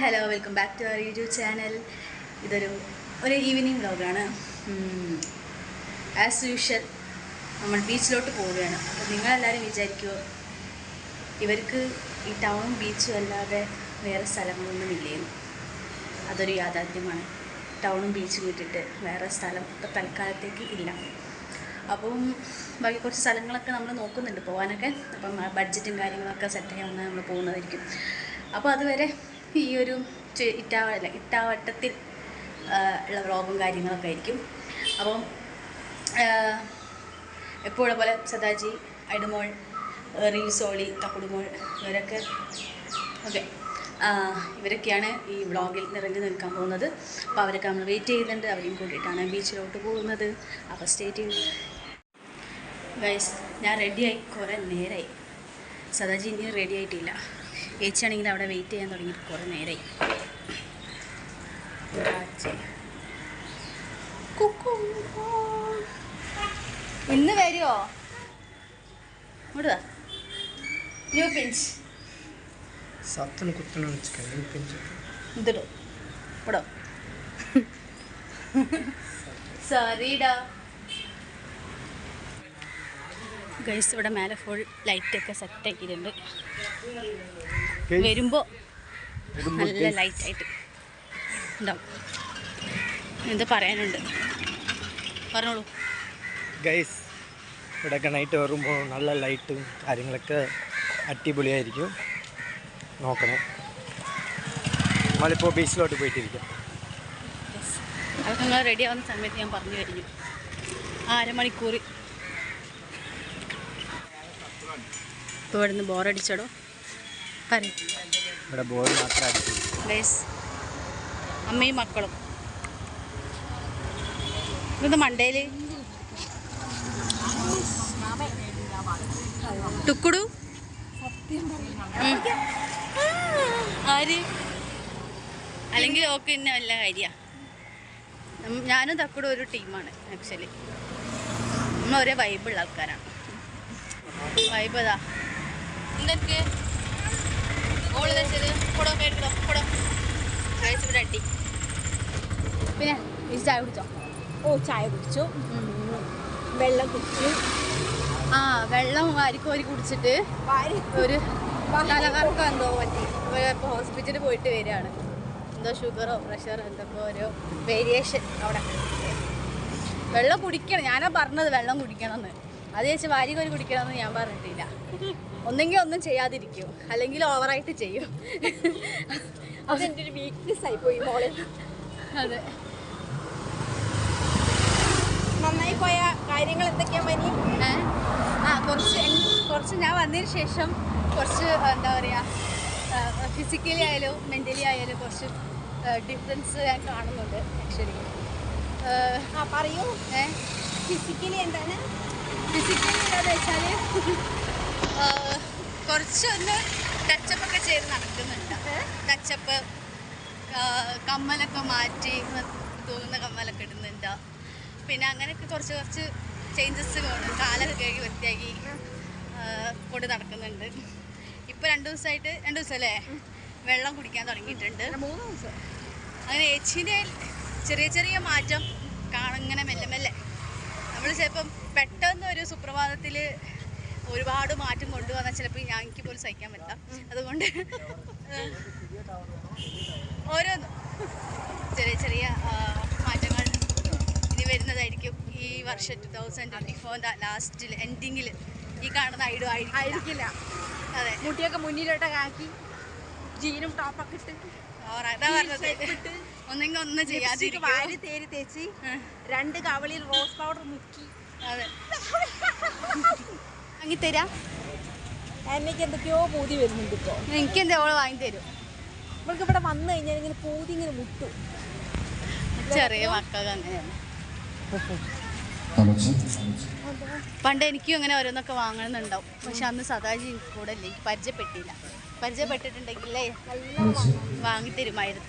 Hello welcome back to our YouTube channel ഇതൊരു ഒരു evening വ്ലോഗാണ് as usual നമ്മൾ ബീച്ചിലോട്ട് പോവുകയാണ്. അപ്പോൾ നിങ്ങളെല്ലാവരും വിചാരിക്കുമോ ഇവർക്ക് ഈ ടൗണും ബീച്ചും അല്ലാതെ വേറെ സ്ഥലങ്ങളൊന്നും ഇല്ലേന്ന് അതൊരു യാഥാർത്ഥ്യമാണ്. ടൗണും ബീച്ചും വിട്ടിട്ട് വേറെ സ്ഥലം ഇപ്പോൾ തൽക്കാലത്തേക്ക് ഇല്ല. അപ്പം ബാക്കി കുറച്ച് സ്ഥലങ്ങളൊക്കെ നമ്മൾ നോക്കുന്നുണ്ട് പോകാനൊക്കെ അപ്പം ബഡ്ജറ്റും കാര്യങ്ങളൊക്കെ സെറ്റ് ചെയ്യാൻ വന്നാൽ നമ്മൾ പോകുന്നതായിരിക്കും. അപ്പോൾ അതുവരെ ഈ ഒരു ചെ- ഇട്ടാവ അല്ല ഇട്ടാവട്ടത്തിൽ ഉള്ള വ്ളോഗും കാര്യങ്ങളൊക്കെ ആയിരിക്കും. അപ്പം എപ്പോഴും പോലെ സദാജി ഐഡമോൾ റീൽസോളി തക്കുടുമോൾ ഇവരൊക്കെ ഓക്കെ ഇവരൊക്കെയാണ് ഈ വ്ളോഗിൽ നിറഞ്ഞു നിൽക്കാൻ പോകുന്നത്. അപ്പോൾ അവരൊക്കെ നമ്മൾ വെയിറ്റ് ചെയ്യുന്നുണ്ട്. അവരെയും കൂട്ടിയിട്ടാണ് ബീച്ചിലോട്ട് പോകുന്നത്. അപ്പോൾ സ്റ്റേറ്റ് ഗൈസ് ഞാൻ റെഡിയായി കുറേ നേരമായി സദാജി ഇനി റെഡി ആയിട്ടില്ല. ഏച്ചിയാണെങ്കിൽ അവിടെ വെയിറ്റ് ചെയ്യാൻ തുടങ്ങിയിട്ട് കുറേ നേരെ ഇന്ന് വരുമോ ഗൈസ് ഇവിടെ. മേലെ ഫുൾ ലൈറ്റൊക്കെ സെറ്റ് ആക്കിയിട്ടുണ്ട്. വരുമ്പോൾ നല്ല ലൈറ്റായിട്ട് ഉണ്ടാവും എന്ത് പറയാനുണ്ട്? പറഞ്ഞോളൂ. ഗൈസ് ഇവിടെയൊക്കെ നൈറ്റ് വരുമ്പോൾ നല്ല ലൈറ്റും കാര്യങ്ങളൊക്കെ അടിപൊളിയായിരിക്കും. നോക്കണം. നമ്മളിപ്പോൾ ബീച്ചിലോട്ട് പോയിട്ടിരിക്കും. അതൊക്കെ നിങ്ങൾ റെഡി ആവുന്ന സമയത്ത് ഞാൻ പറഞ്ഞു കഴിഞ്ഞു അരമണിക്കൂർ ഇപ്പോൾ ഇവിടുന്ന് ബോറടിച്ചടോ പറയും ഇവിടെ ബോർഡ് മാത്രം അടിച്ചു ഗൈസ് അമ്മയും മക്കളും. ഇത് മണ്ടയിൽ ടുക്കുടു. ആര്? അല്ലെങ്കിൽ ഓക്കെ ഇന്ന വല്ല കാര്യ? ഞാനും തക്കുടും ഒരു ടീമാണ് ആക്ച്വലി നമ്മൾ ഒരേ വൈബുള്ള ആൾക്കാരാണ്. വൈബ് അതാ എന്തൊക്കെ? ഓൾ വെച്ചത് കൂടോ കേട്ടോ കൂടോ കഴിച്ച് ഇവിടെ അട്ടി പിന്നെ ചായ കുടിച്ചോ? ഓ ചായ കുടിച്ചു. വെള്ളം കുടിച്ചു. ആ വെള്ളം വാരിക്കോരി കുടിച്ചിട്ട് ഒരു തലകറക്കം എന്തോ പറ്റി. ഇപ്പോൾ ഹോസ്പിറ്റലിൽ പോയിട്ട് വരികയാണ്. എന്തോ ഷുഗറോ പ്രഷറോ എന്തൊക്കെ ഓരോ വേരിയേഷൻ അവിടെ. വെള്ളം കുടിക്കണം. ഞാനാ പറഞ്ഞത് വെള്ളം കുടിക്കണമെന്ന്. അത് ചേച്ചി വാരി കോരി കുടിക്കണമെന്ന് ഞാൻ പറഞ്ഞിട്ടില്ല. ഒന്നെങ്കിൽ ഒന്നും ചെയ്യാതിരിക്കും. അല്ലെങ്കിൽ ഓവറായിട്ട് ചെയ്യും. അതെന്റെ ഒരു വീക്ക്നെസ് ആയി പോയി മോളെ. അതെ. നന്നായി പോയ കാര്യങ്ങൾ എന്തൊക്കെയാ മനി? ആ കുറച്ച് കുറച്ച് ഞാൻ വന്നതിന് ശേഷം കുറച്ച് എന്താ പറയുക ഫിസിക്കലി ആയാലും മെന്റലി ആയാലും കുറച്ച് ഡിഫറൻസ് ഞാൻ കാണുന്നുണ്ട് ആക്ച്വലി ആ പറയൂ. ഏഹ് ഫിസിക്കലി എന്താണ്? ഫിസിക്കലി എന്താണെന്ന് വെച്ചാൽ കുറച്ചൊന്ന് ടച്ചപ്പൊക്കെ ചെയ്ത് നടക്കുന്നുണ്ട്. ടച്ചപ്പ് കമ്മലൊക്കെ മാറ്റി തോന്നുന്ന കമ്മലൊക്കെ ഇടുന്നുണ്ട്. പിന്നെ അങ്ങനെയൊക്കെ കുറച്ച് കുറച്ച് ചേഞ്ചസ് കാണും കാലൊക്കെ കഴുകി വൃത്തിയാക്കി കൊണ്ട് നടക്കുന്നുണ്ട്. ഇപ്പോൾ രണ്ട് ദിവസമായിട്ട് രണ്ട് ദിവസം അല്ലേ വെള്ളം കുടിക്കാൻ തുടങ്ങിയിട്ടുണ്ട്. മൂന്ന് ദിവസം. അങ്ങനെ ഏച്ചിന്റെ ചെറിയ ചെറിയ മാറ്റം കാണങ്ങനെ മെല്ലെ മെല്ലെ. നമ്മൾ ചിലപ്പം പെട്ടെന്ന് സുപ്രഭാതത്തിൽ ഒരുപാട് മാറ്റം കൊണ്ടുവന്നാൽ ചിലപ്പോൾ ഞാൻ എനിക്ക് പോലും സഹിക്കാൻ പറ്റില്ല. അതുകൊണ്ട് ഓരോ ചെറിയ ചെറിയ മാറ്റങ്ങൾ ഇനി വരുന്നതായിരിക്കും ഈ വർഷം ടു തൗസൻഡ് ട്വന്റി ഫോറിന്റെ ലാസ്റ്റിൽ എൻഡിങ്ങിൽ ഈ കാണുന്ന ഐഡോ ആയിരിക്കില്ല. അതെ. മുട്ടിയൊക്കെ മുന്നിലോട്ടൊക്കെ ആക്കി ജീനും ടോപ്പൊക്കെ ഇട്ട് ഒന്നെങ്കിൽ ഒന്ന് ചെയ്യാതെ വാരി തേരി തേച്ച് രണ്ട് കവളിൽ റോസ് പൗഡർ മുക്കി. അതെ. വാങ്ങിത്തരാ? എന്നേക്ക് എന്തൊക്കെയോ പൂതി വരുന്നുണ്ട് ഇപ്പോൾ എനിക്ക് എന്താ ഓൾ വാങ്ങിത്തരും? നമ്മൾക്ക് ഇവിടെ വന്നു കഴിഞ്ഞാൽ ഇങ്ങനെ പൂതി ഇങ്ങനെ മുട്ടും. ചെറിയ മക്കൾ അങ്ങനെയാണ്. പണ്ട് എനിക്കും അങ്ങനെ ഓരോന്നൊക്കെ വാങ്ങണമെന്നുണ്ടാവും പക്ഷെ അന്ന് സദാജി കൂടെ ഇല്ല. എനിക്ക് പരിചയപ്പെട്ടില്ല. പരിചയപ്പെട്ടിട്ടുണ്ടെങ്കിലേ വാങ്ങിത്തരുമായിരുന്നു.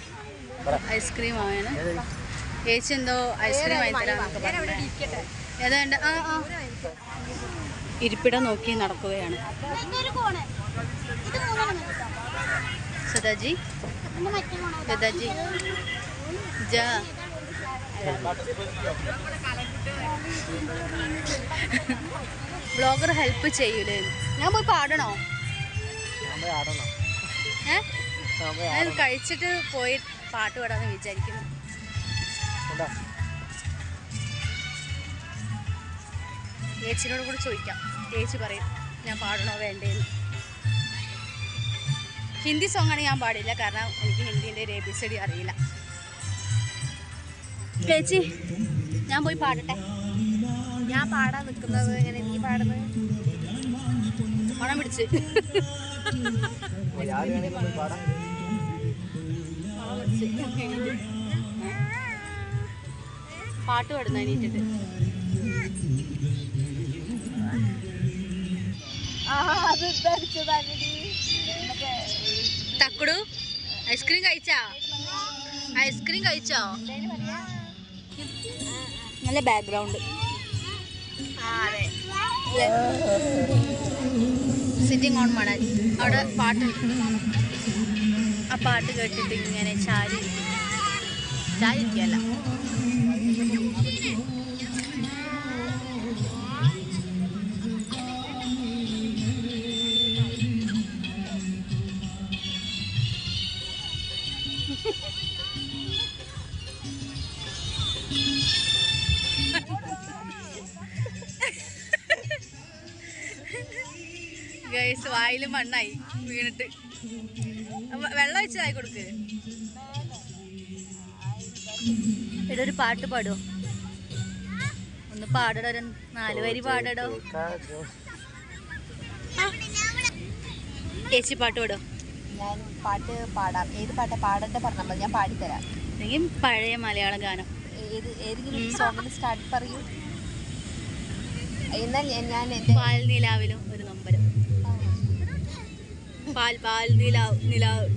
ഐസ്ക്രീം വാങ്ങണം ചേച്ചി എന്തോ ഐസ്ക്രീം വാങ്ങിത്തരാന്നൊക്കെ പറഞ്ഞു ഏതാണ്ട് ആ ആ. ഇരിപ്പിടം നോക്കി നടക്കുകയാണ്. സദാജി? സദാജി? ബ്ലോഗർ ഹെൽപ്പ് ചെയ്യൂലേ? ഞാൻ പോയി പാടണോ? ഞാൻ കഴിച്ചിട്ട് പോയി പാട്ട് പാടാന്ന് വിചാരിക്കുന്നു. ചേച്ചിനോട് കൂടി ചോദിക്കാം. ചേച്ചി പറയും ഞാൻ പാടണോ വേണ്ടേന്ന്. ഹിന്ദി സോങ് ആണ് ഞാൻ പാടില്ല കാരണം എനിക്ക് ഹിന്ദീന്റെ ഒരു എ ബി സി ഡി അറിയില്ല. ചേച്ചി ഞാൻ പോയി പാടട്ടെ. ഞാൻ പാടാൻ നിൽക്കുന്നത് ഇങ്ങനെ നീ പാടുന്നത്? മണം പിടിച്ച്. പാട്ട് പാടുന്ന എണീറ്റിട്ട്. തക്കുടു ഐസ്ക്രീം കഴിച്ചാ? ഐസ്ക്രീം കഴിച്ചോ? നല്ല ബാക്ക്ഗ്രൗണ്ട് അതെ. സിറ്റിംഗ് ഓൺ മണൽ അവിടെ പാട്ട് ആ പാട്ട് കേട്ടിട്ട് ഇങ്ങനെ ചാരി ചാരി ഗൈസ് വായിൽ മണ്ണായി വീണിട്ട്. വെള്ളം ഒഴിച്ചതായി കൊടുക്ക്. ഇവിടെ ഒരു പാട്ട് പാടുമോ ഒന്ന് പാടടോ നാല് വരി പാടടോ. ചേച്ചി പാട്ട് പാടോ ഞാൻ പാട്ട് പാടാം. ഏത് പാട്ടാ? പാടേണ്ട പറഞ്ഞാൽ മതി ഞാൻ പാടിത്തരാം. അല്ലെങ്കിൽ പഴയ മലയാള ഗാനം. ഏത് ഏതെങ്കിലും സോങ്ങിൽ സ്റ്റാർട്ട് പറയൂ. എന്നാൽ ഞാൻ- എന്റെ പാൽ നിലാവിലും ഒരു നമ്പർ പാൽ പാൽ നിലാവ് നിലാവ്.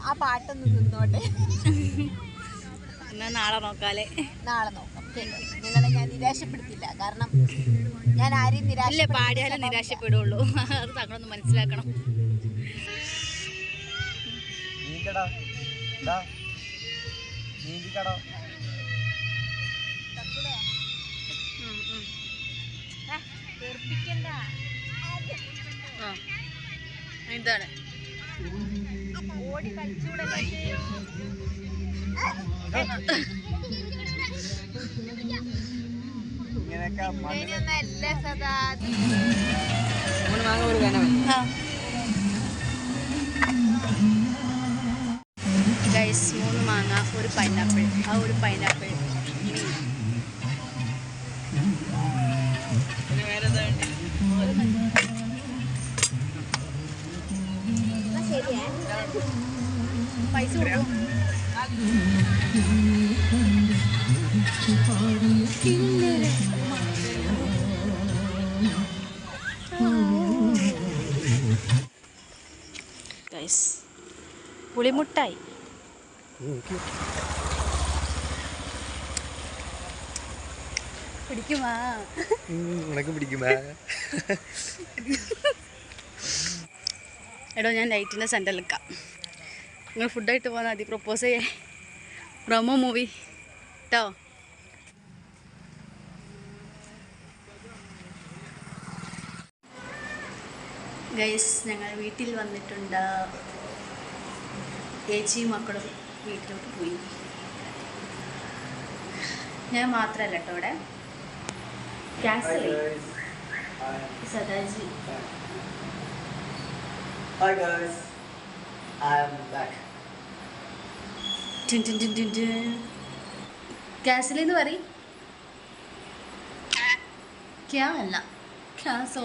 ആ, പാട്ടൊന്ന് നിന്നോട്ടെ. എന്നാ നാളെ നോക്കാലേ നാളെ നോക്കാം. നിങ്ങളെ ഞാൻ നിരാശപ്പെടുത്തില്ല. കാരണം ഞാൻ ആരെയും നിരാശ പാടിയാലും പാടിയാലേ നിരാശപ്പെടുള്ളൂ. അത് തങ്ങളൊന്ന് മനസ്സിലാക്കണം. നീന്തടാ എന്താ? നീന്തിക്കടാ. എന്താണ് ഓടി കളിച്ചൂടെ ഇങ്ങനെയൊക്കെ ഇങ്ങനെയൊന്നല്ല സദാ വേണം ആ. ഗൈസ് മൂന്ന് മാങ്ങ ഒരു പൈനാപ്പിൾ ആ ഒരു പൈനാപ്പിൾ പൈസ ഗൈസ് പുളിമുട്ടായി. പിടിക്കുമാ. ഉണക്ക് പിടിക്കുമാ. എടോ ഞാൻ ലൈറ്റിന്റെ സെന്ററിൽ നിൽക്കാം. നിങ്ങൾ ഫുഡായിട്ട് പോകാൻ മതി. പ്രപ്പോസ് ചെയ്യേ. പ്രൊമോ മൂവി കേട്ടോ ഗൈസ് ഞങ്ങൾ വീട്ടിൽ വന്നിട്ടുണ്ട്. ചേച്ചിയും മക്കളും. വീട്ടിലോട്ട് പോയി. ഞാൻ മാത്രമല്ല കേട്ടോ ഇവിടെ. ക്യാൻസൽ സദാജി Hi. Guys, I am back. Cancel എന്ന് പറയും. ക്യാ അല്ല ക്യാൻസൽ